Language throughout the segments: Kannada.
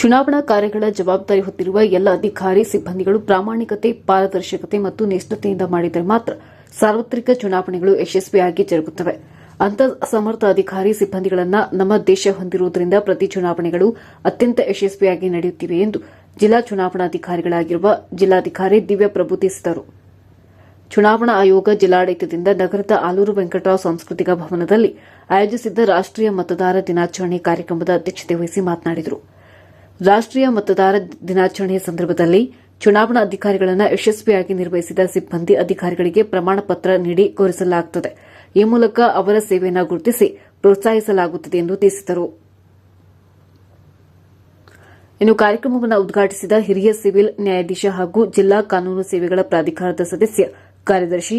ಚುನಾವಣಾ ಕಾರ್ಯಗಳ ಜವಾಬ್ದಾರಿ ಹೊತ್ತಿರುವ ಎಲ್ಲ ಅಧಿಕಾರಿ ಸಿಬ್ಬಂದಿಗಳು ಪ್ರಾಮಾಣಿಕತೆ, ಪಾರದರ್ಶಕತೆ ಮತ್ತು ನಿಷ್ಠತೆಯಿಂದ ಮಾಡಿದರೆ ಮಾತ್ರ ಸಾರ್ವತ್ರಿಕ ಚುನಾವಣೆಗಳು ಯಶಸ್ವಿಯಾಗಿ ಜರುಗುತ್ತವೆ. ಅಂತ ಸಮರ್ಥ ಅಧಿಕಾರಿ ಸಿಬ್ಬಂದಿಗಳನ್ನು ನಮ್ಮ ದೇಶ ಹೊಂದಿರುವುದರಿಂದ ಪ್ರತಿ ಚುನಾವಣೆಗಳು ಅತ್ಯಂತ ಯಶಸ್ವಿಯಾಗಿ ನಡೆಯುತ್ತಿವೆ ಎಂದು ಜಿಲ್ಲಾ ಚುನಾವಣಾಧಿಕಾರಿಗಳಾಗಿರುವ ಜಿಲ್ಲಾಧಿಕಾರಿ ದಿವ್ಯ ಪ್ರಭು ತಿಳಿಸಿದರು. ಚುನಾವಣಾ ಆಯೋಗ ಜಿಲ್ಲಾಡಳಿತದಿಂದ ನಗರದ ಆಲೂರು ವೆಂಕಟರಾವ್ ಸಾಂಸ್ಕೃತಿಕ ಭವನದಲ್ಲಿ ಆಯೋಜಿಸಿದ್ದ ರಾಷ್ಟೀಯ ಮತದಾರ ದಿನಾಚರಣೆ ಕಾರ್ಯಕ್ರಮದ ಅಧ್ಯಕ್ಷತೆ ವಹಿಸಿ ಮಾತನಾಡಿದರು. ರಾಷ್ಟೀಯ ಮತದಾರ ದಿನಾಚರಣೆಯ ಸಂದರ್ಭದಲ್ಲಿ ಚುನಾವಣಾ ಅಧಿಕಾರಿಗಳನ್ನು ಯಶಸ್ವಿಯಾಗಿ ನಿರ್ವಹಿಸಿದ ಸಿಬ್ಬಂದಿ ಅಧಿಕಾರಿಗಳಿಗೆ ಪ್ರಮಾಣ ಪತ್ರ ನೀಡಿ ಗೌರವಿಸಲಾಗುತ್ತದೆ ಈ ಮೂಲಕ ಅವರ ಸೇವೆಯನ್ನು ಗುರುತಿಸಿ ಪ್ರೋತ್ಸಾಹಿಸಲಾಗುತ್ತದೆ ಎಂದು ತಿಳಿಸಿದರು. ಇನ್ನು ಕಾರ್ಯಕ್ರಮವನ್ನು ಉದ್ಘಾಟಿಸಿದ ಹಿರಿಯ ಸಿವಿಲ್ ನ್ಯಾಯಾಧೀಶ ಹಾಗೂ ಜಿಲ್ಲಾ ಕಾನೂನು ಸೇವೆಗಳ ಪ್ರಾಧಿಕಾರದ ಸದಸ್ಯ ಕಾರ್ಯದರ್ಶಿ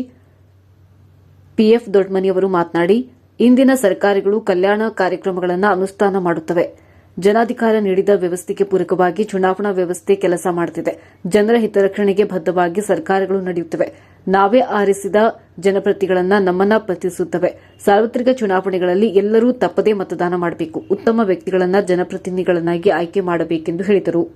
ಪಿಎಫ್ ದೊಡ್ಡಮನಿಯವರು ಮಾತನಾಡಿ, ಇಂದಿನ ಸರ್ಕಾರಗಳು ಕಲ್ಯಾಣ ಕಾರ್ಯಕ್ರಮಗಳನ್ನು ಅನುಷ್ಠಾನ ಮಾಡುತ್ತವೆ. ಜನಾಧಿಕಾರ ನೀಡಿದ ವ್ಯವಸ್ಥೆಗೆ ಪೂರಕವಾಗಿ ಚುನಾವಣಾ ವ್ಯವಸ್ಥೆ ಕೆಲಸ ಮಾಡುತ್ತಿದೆ ಜನರ ಹಿತರಕ್ಷಣೆಗೆ ಬದ್ದವಾಗಿ ಸರ್ಕಾರಗಳು ನಡೆಯುತ್ತವೆ. ನಾವೇ ಆರಿಸಿದ ಜನಪ್ರತಿಗಳನ್ನ ನಮ್ಮನ್ನ ಪ್ರತಿಸುತ್ತವೆ. ಸಾರ್ವತ್ರಿಕ ಚುನಾವಣೆಗಳಲ್ಲಿ ಎಲ್ಲರೂ ತಪ್ಪದೇ ಮತದಾನ ಮಾಡಬೇಕು. ಉತ್ತಮ ವ್ಯಕ್ತಿಗಳನ್ನ ಜನಪ್ರತಿನಿಧಿಗಳನ್ನಾಗಿ ಆಯ್ಕೆ ಮಾಡಬೇಕೆಂದು ಹೇಳಿದರು.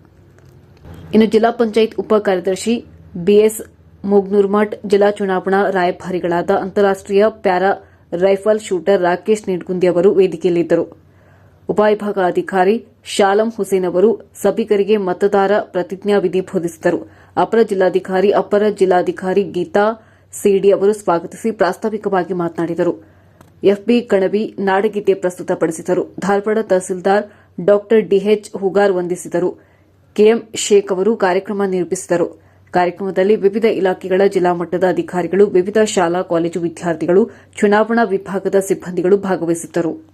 ಇನ್ನು ಜಿಲ್ಲಾ ಪಂಚಾಯತ್ ಉಪ ಕಾರ್ಯದರ್ಶಿ ಬಿಎಸ್ ಮುಗ್ನೂರ್ಮಠ್, ಜಿಲ್ಲಾ ಚುನಾವಣಾ ರಾಯಭಾರಿಗಳಾದ ಅಂತಾರಾಷ್ಟೀಯ para rifle shooter Rakesh Nidgundi ಅವರು ವೇದಿಕೆಯಲ್ಲಿದ್ದರು. ಉಪವಿಭಾಗಾಧಿಕಾರಿ ಶಾಲಂ ಹುಸೇನ್ ಅವರು ಸಭಿಕರಿಗೆ ಮತದಾರ ಪ್ರತಿಜ್ಞಾವಿಧಿ ಬೋಧಿಸಿದರು. ಅಪರ ಜಿಲ್ಲಾಧಿಕಾರಿ ಅಪರ ಜಿಲ್ಲಾಧಿಕಾರಿ ಗೀತಾ ಸಿಡಿ ಅವರು ಸ್ವಾಗತಿಸಿ ಪ್ರಾಸ್ತಾವಿಕವಾಗಿ ಮಾತನಾಡಿದರು. ಎಫ್ಬಿ ಕಣವಿ ನಾಡಗೀತೆ ಪ್ರಸ್ತುತಪಡಿಸಿದರು. ಧಾರವಾಡ ತಹಸೀಲ್ದಾರ್ ಡಾ ಡಿಎಚ್ ಹುಗಾರ್ ವಂದಿಸಿದರು. ಕೆಎಂ ಶೇಖ್ ಅವರು ಕಾರ್ಯಕ್ರಮ ನಿರೂಪಿಸಿದರು. ಕಾರ್ಯಕ್ರಮದಲ್ಲಿ ವಿವಿಧ ಇಲಾಖೆಗಳ ಜಿಲ್ಲಾ ಮಟ್ಟದ ಅಧಿಕಾರಿಗಳು, ವಿವಿಧ ಶಾಲಾ, ಕಾಲೇಜು ವಿದ್ಯಾರ್ಥಿಗಳು, ಚುನಾವಣಾ ವಿಭಾಗದ ಸಿಬ್ಬಂದಿಗಳು ಭಾಗವಹಿಸಿದ್ದರು.